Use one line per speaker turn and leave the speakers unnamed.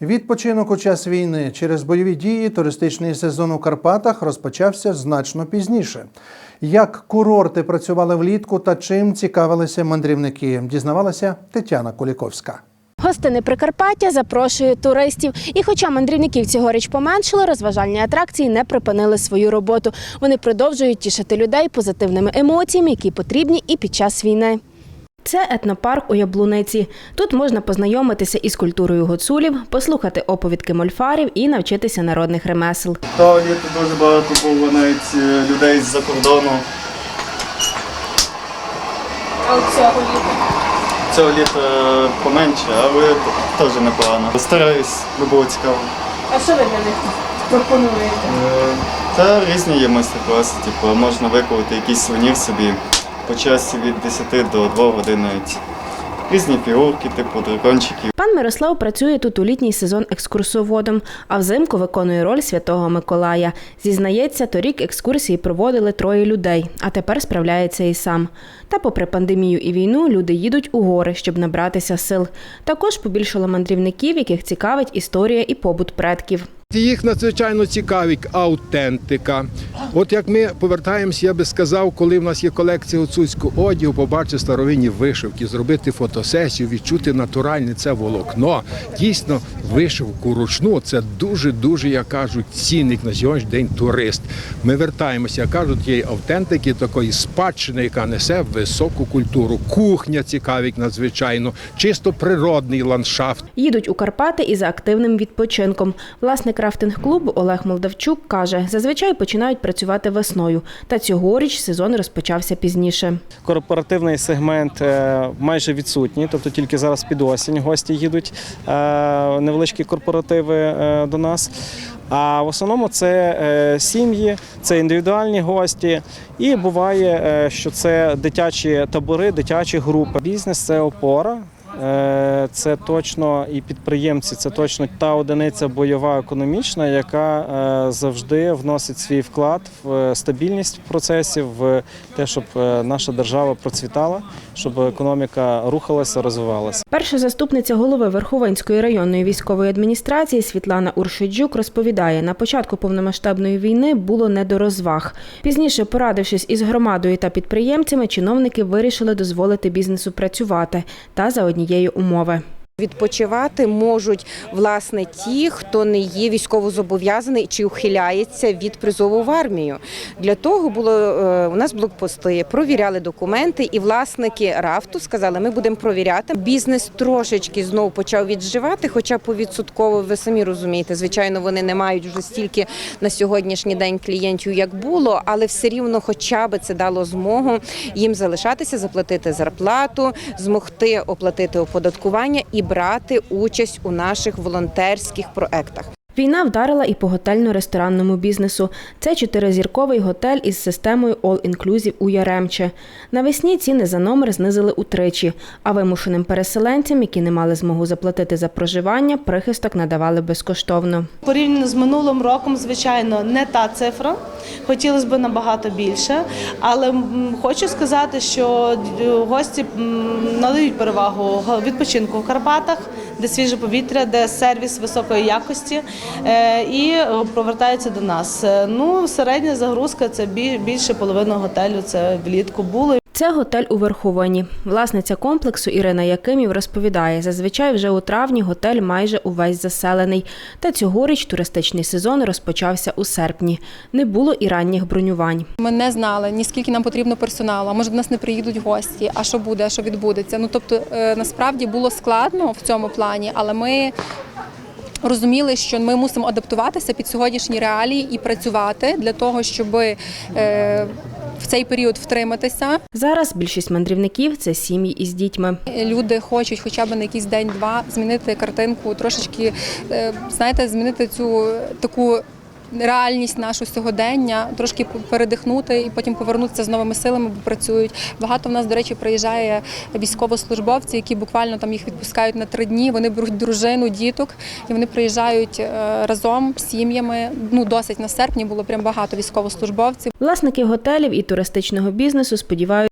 Відпочинок у час війни через бойові дії туристичний сезон у Карпатах розпочався значно пізніше. Як курорти працювали влітку та чим цікавилися мандрівники, дізнавалася Тетяна Куліковська.
Гостини Прикарпаття запрошує туристів. І хоча мандрівників цьогоріч поменшило, розважальні атракції не припинили свою роботу. Вони продовжують тішити людей позитивними емоціями, які потрібні і під час війни. Це етнопарк у Яблуниці. Тут можна познайомитися із культурою гуцулів, послухати оповідки мольфарів і навчитися народних ремесел.
Того літа дуже багато було навіть е, людей з-за кордону.
А от цього літа?
Цього літа е, поменше, але теж непогано. Стараюсь, бо було цікаво.
А що ви для них пропонуєте?
Е, Та різні є майстер-класи, типу, можна виковати якийсь сувенір собі по часі від 10 до 2 годин навіть. Різні фігурки, типу дракончиків.
Пан Мирослав працює тут у літній сезон екскурсоводом, а взимку виконує роль святого Миколая. Зізнається, торік екскурсії проводили троє людей, а тепер справляється і сам. Та, попри пандемію і війну, люди їдуть у гори, щоб набратися сил. Також побільшало мандрівників, яких цікавить історія і побут предків.
Їх надзвичайно цікавить аутентика. От як ми повертаємося, я би сказав, коли в нас є колекція гуцульського одягу, побачити старовинні вишивки, зробити фотосесію, відчути натуральне це волокно. Дійсно, вишивку ручну це дуже дуже, як кажуть, цінник на сьогоднішній день турист. Ми вертаємося, як кажуть, тієї автентики, такої спадщини, яка несе високу культуру. Кухня цікавить надзвичайно, чисто природний ландшафт.
Їдуть у Карпати і за активним відпочинком. Власник рафтинг-клубу Олег Молдавчук каже, зазвичай починають працювати весною. Та цьогоріч сезон розпочався пізніше.
Корпоративний сегмент е, майже відсутній, тобто тільки зараз під осінь гості їдуть е, невеличкі корпоративи е, до нас. А в основному це е, сім'ї, це індивідуальні гості, і буває, е, що це дитячі табори, дитячі групи. Бізнес це опора. Е, Це точно і підприємці, це точно та одиниця бойова економічна, яка е, завжди вносить свій вклад в е, стабільність процесів, в те, щоб наша держава процвітала, щоб економіка рухалася, розвивалася.
Перша заступниця голови Верховинської районної військової адміністрації Світлана Уршиджук розповідає, на початку повномасштабної війни було не до розваг. Пізніше, порадившись із громадою та підприємцями, чиновники вирішили дозволити бізнесу працювати та за однієї умови.
Відпочивати можуть власне ті, хто не є військовозобов'язаний чи ухиляється від призову в армію. Для того було е, у нас блокпости, провіряли документи, і власники рафту сказали, ми будемо провіряти. Бізнес трошечки знов почав відживати, хоча по відсотково ви самі розумієте, звичайно, вони не мають вже стільки на сьогоднішній день клієнтів, як було, але все рівно, хоча б це дало змогу їм залишатися, заплатити зарплату, змогти оплатити оподаткування і брати участь у наших волонтерських проектах.
Війна вдарила і по готельно-ресторанному бізнесу. Це чотиризірковий готель із системою All Inclusive у Яремче. Навесні ціни за номер знизили утричі, а вимушеним переселенцям, які не мали змогу заплатити за проживання, прихисток надавали безкоштовно.
Порівняно з минулим роком, звичайно, не та цифра. Хотілося б набагато більше. Але хочу сказати, що гості надають перевагу відпочинку в Карпатах, де свіже повітря, де сервіс високої якості, е, і повертаються до нас. Е, Ну, середня загрузка це бі- більше половини готелю. Це влітку було.
Це готель у Верховині. Власниця комплексу Ірина Якимів розповідає, зазвичай вже у травні готель майже увесь заселений. Та цьогоріч туристичний сезон розпочався у серпні. Не було і ранніх бронювань.
Ми не знали ні скільки нам потрібно персоналу, а може до нас не приїдуть гості, а що буде, а що відбудеться. Ну тобто е, насправді було складно в цьому плані, але ми. Розуміли, що ми мусимо адаптуватися під сьогоднішні реалії і працювати для того, щоб е, в цей період втриматися.
Зараз більшість мандрівників це сім'ї із дітьми.
Люди хочуть хоча б на якийсь день-два змінити картинку, трошечки е, знаєте, змінити цю таку реальність нашу сьогодення, трошки передихнути і потім повернутися з новими силами, бо працюють. Багато в нас, до речі, приїжджає військовослужбовці, які буквально там їх відпускають на три дні. Вони беруть дружину, діток, і вони приїжджають е, разом з сім'ями. Ну досить на серпні було прям багато військовослужбовців.
Власники готелів і туристичного бізнесу сподіваються.